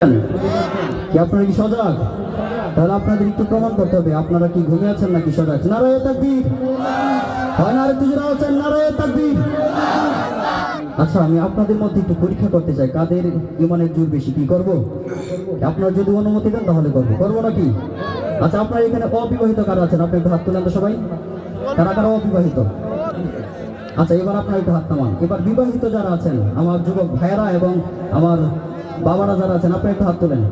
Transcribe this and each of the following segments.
কি আপনারা কি সজাগ? তাহলে আপনাদের একটু প্রমাণ করতে হবে, আপনারা কি ঘুমিয়ে আছেন নাকি সজাগ? নারায় তাকবীর। হয় না আরেকটু আছেন নারায় তাকবীর। আচ্ছা আমি আপনাদের মধ্যে একটু পরীক্ষা করতে চাই, কাদের ইমানের জোর বেশি, কি করব? আপনারা যদি অনুমতি দেন তাহলে করব করব নাকি? আচ্ছা আপনার এখানে অবিবাহিত কারা আছেন? আপনি একটু হাত তুলেন তো সবাই। কারা কারা অবিবাহিত? আচ্ছা এবার আপনার একটু হাত নামান। এবার বিবাহিত যারা আছেন, আমার যুবক ভাইয়েরা এবং আমার বাবারা যারা আছেন, আপনি একটু হাত তোলেন।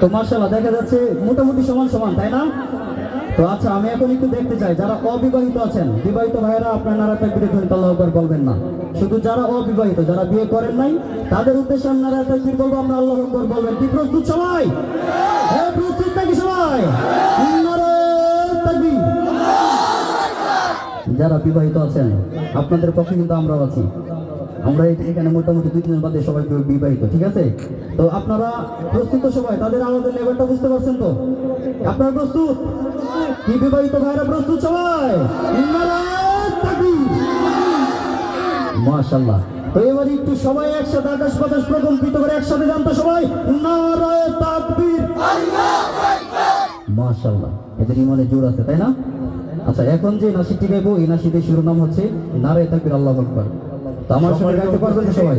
তো মার্শাল্লাহ, দেখা যাচ্ছে মোটামুটি সমান সমান, তাই না? তো আচ্ছা আমি এখন একটু দেখতে চাই, যারা অবিবাহিত আছেন, বিবাহিত ভাইয়েরা আপনার নারা তাকবিরে আল্লাহ বলবেন না। শুধু যারা অবিবাহিত, যারা বিয়ে করেন নাই, তাদের উদ্দেশ্যে আমি নারা তাকবির বলব, আমরা আল্লাহ আকবার বলবেন। কি প্রস্তুত সবাই? হ্যাঁ প্রস্তুত নাকি সবাই? যারা বিবাহিত আছেন আপনাদের পক্ষে কিন্তু আমরাও আছি। আমরা এখানে মোটামুটি দুই দিনের বাদে সবাই বিবাহিত ঠিক আছে? তো আপনারা প্রস্তুত সবাই? তাদের আমাদের লেবারটা বুঝতে পারছেন তো? আপনারা প্রস্তুত? কি বিবাহিত ভাইরা প্রস্তুত সবাই? মাশাল্লাহ তো এবার একটু সবাই একসাথে আকাশ বাতাস প্রকম্পিত করে একসাথে জানতো সবাই। নারায় তাকবীর। মাশাল্লাহ এদের ইমানে জোর আছে তাই না? আচ্ছা এখন যে নাসিদটি গাইবো এই নাসিদের শিরোনাম হচ্ছে নারায় তাকবীর আল্লাহ আকবার। তো আমার সঙ্গে গাইতে পারবেন সবাই?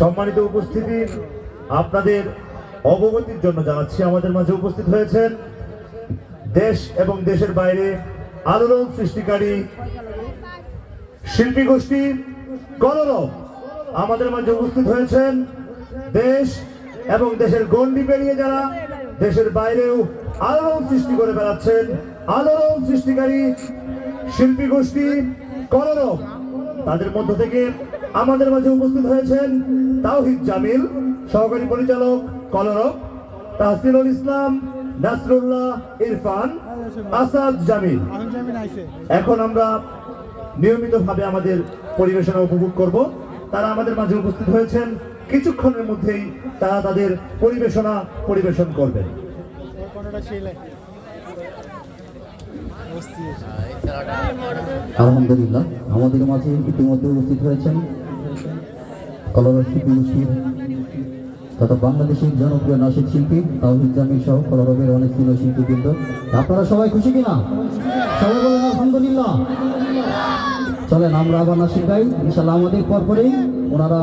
সম্মানিত উপস্থিতি আপনাদের অবগতির জন্য জানাচ্ছি আমাদের মাঝে উপস্থিত হয়েছেন দেশ এবং দেশের বাইরে আলোড়ন সৃষ্টিকারী শিল্পী গোষ্ঠী কলরব। আমাদের মাঝে উপস্থিত হয়েছেন দেশ এবং দেশের গণ্ডি পেরিয়ে যারা দেশের বাইরেও আলোড়ন সৃষ্টি করে বেড়াচ্ছেন আলোড়ন সৃষ্টিকারী শিল্পী গোষ্ঠী কলরব। তাদের মধ্য থেকে আমাদের মাঝে উপস্থিত হয়েছেন তাওহিদ জামিল, সহকারী পরিচালক কলরব, তাহসিনুল ইসলাম, নাসরুল্লাহ ইরফান, আসাদ জামিল। এখন আমরা নিয়মিতভাবে আমাদের পরিবেশনা উপভোগ করব। তারা আমাদের মাঝে উপস্থিত হয়েছেন। কিছুক্ষণের মধ্যেই তারা তাদের পরিবেশনা পরিবেশন করবেন। আলহামদুলিল্লাহ, আমাদের মাঝে ইতিমধ্যে উপস্থিত হয়েছেন কলরব শিল্পী গোষ্ঠীর তথা বাংলাদেশের জনপ্রিয় নাসিক শিল্পী তাহিদ সহ কলরবের অনেক প্রিয় শিল্পীবৃন্দ। আপনারা সবাই খুশি কিনা? সবাই বলেন, আলহামদুলিল্লাহ। চলেন, আমরা আবার নাসিক গাই ইনশাল্লাহ আমাদের পরপরেই ওনারা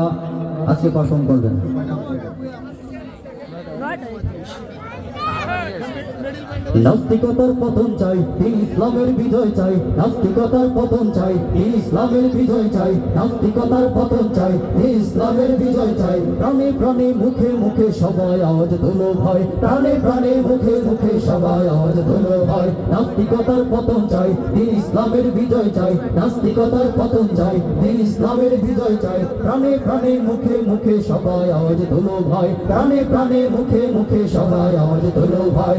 আজকে পারফর্ম করবেন। নাস্তিকতার পতন চাই ইসলামের বিজয় চাই, নাস্তিকতার পতন চাই ইসলামের বিজয় চাই, নাস্তিকতার পতন চাই ইসলামের বিজয় চাই। প্রাণে প্রাণে, মুখে মুখে সবাই আওয়াজ তোলো ভাই। প্রাণে প্রাণে, মুখে মুখে সবাই আওয়াজ তোলো ভাই। নাস্তিকতার পতন চাই ইসলামের বিজয় চাই, নাস্তিকতার পতন চাই ইসলামের বিজয় চাই। প্রাণে প্রাণে, মুখে মুখে সবাই আওয়াজ তোলো ভাই। প্রাণে প্রাণে, মুখে মুখে সবাই আওয়াজ তোলো ভাই।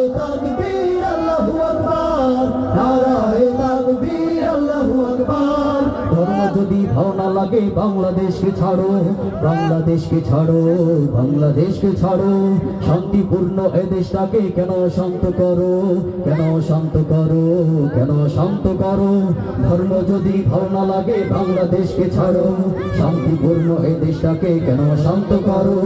যদি ভালো না লাগে, বাংলাদেশকে ছাড়ো বাংলাদেশকে ছাড়ো বাংলাদেশকে ছাড়ো। শান্তিপূর্ণ এ দেশটাকে কেন শান্ত করো? কেন শান্ত করো? কেন শান্ত করো? ধর্ম যদি ভালো না লাগে, বাংলাদেশকে ছাড়ো। শান্তিপূর্ণ এই দেশটাকে কেন শান্ত করো?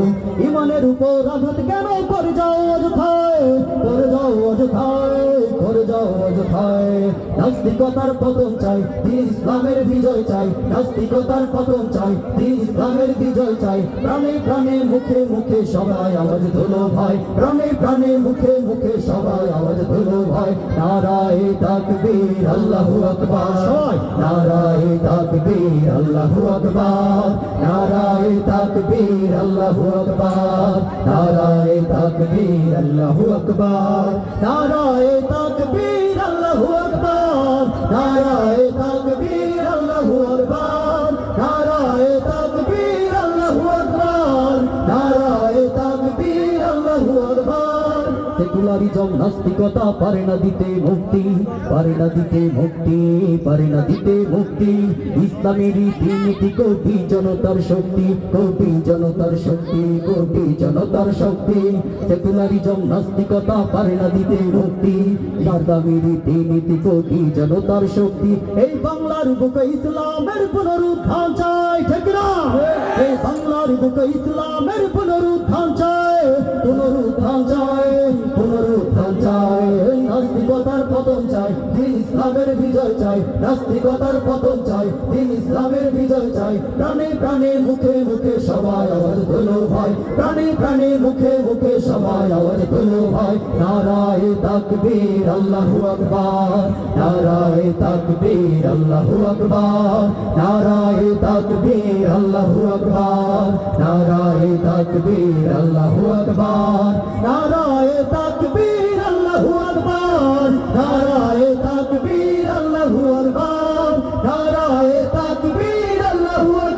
ইমানের উপর আঘাত কেন করে যাও অযথায়? করে যাও অযথায়, করে যাও অযথায়। নাস্তিকতার পতন চাই ইসলামের বিজয় চাই। নাস্তিকতার পতন চাই ইসলামের বিজয় চাই। প্রাণে প্রাণে মুখে মুখে সবাই আওয়াজ তোলো ভাই। প্রাণে প্রাণে মুখে মুখে সবাই আওয়াজ তোলো ভাই। নারায় তাকবীর আল্লাহু আকবার। নারায় তাকবীর আল্লাহু আকবার। নারায় তাকবীর আল্লাহু আকবার। নারায় তাকবীর আল্লাহু আকবার। নারায় তাকবীর আল্লাহু আকবার। নারায় তাকবীর সেকুলারিজম নাস্তিকতা, পারে না দিতে মুক্তি, পারে না দিতে মুক্তি, পারে না দিতে মুক্তি। ইসলামের রীতিনীতি কোটি জনতার শক্তি কোটি জনতার শক্তি কোটি জনতার শক্তি। সেকুলারিজম নাস্তিকতা, পারে না দিতে মুক্তি। ইসলামের রীতিনীতি কোটি জনতার শক্তি। এই বাংলার বুকে ইসলামের পুনরুত্থান চাই, ঠিক না? এই বাংলার বুকে ইসলামের পুনরুত্থান চাই পুনরুত্থান চাই। চাই, নাস্তিকতার পতন চাই, দিন ইসলামের বিজয় চাই, নাস্তিকতার পতন চাই, দিন ইসলামের বিজয় চাই। প্রাণে প্রাণে, মুখে মুখে সবাই আওয়াজ তোলো ভাই। প্রাণে প্রাণে, মুখে মুখে সবাই আওয়াজ তোলো ভাই। নারায় তাকবীর, আল্লাহু আকবার। নারায় তাকবীর, আল্লাহু আকবার। নারায় তাকবীর, আল্লাহু আকবার। নারায় তাকবীর, আল্লাহু আকবার। الله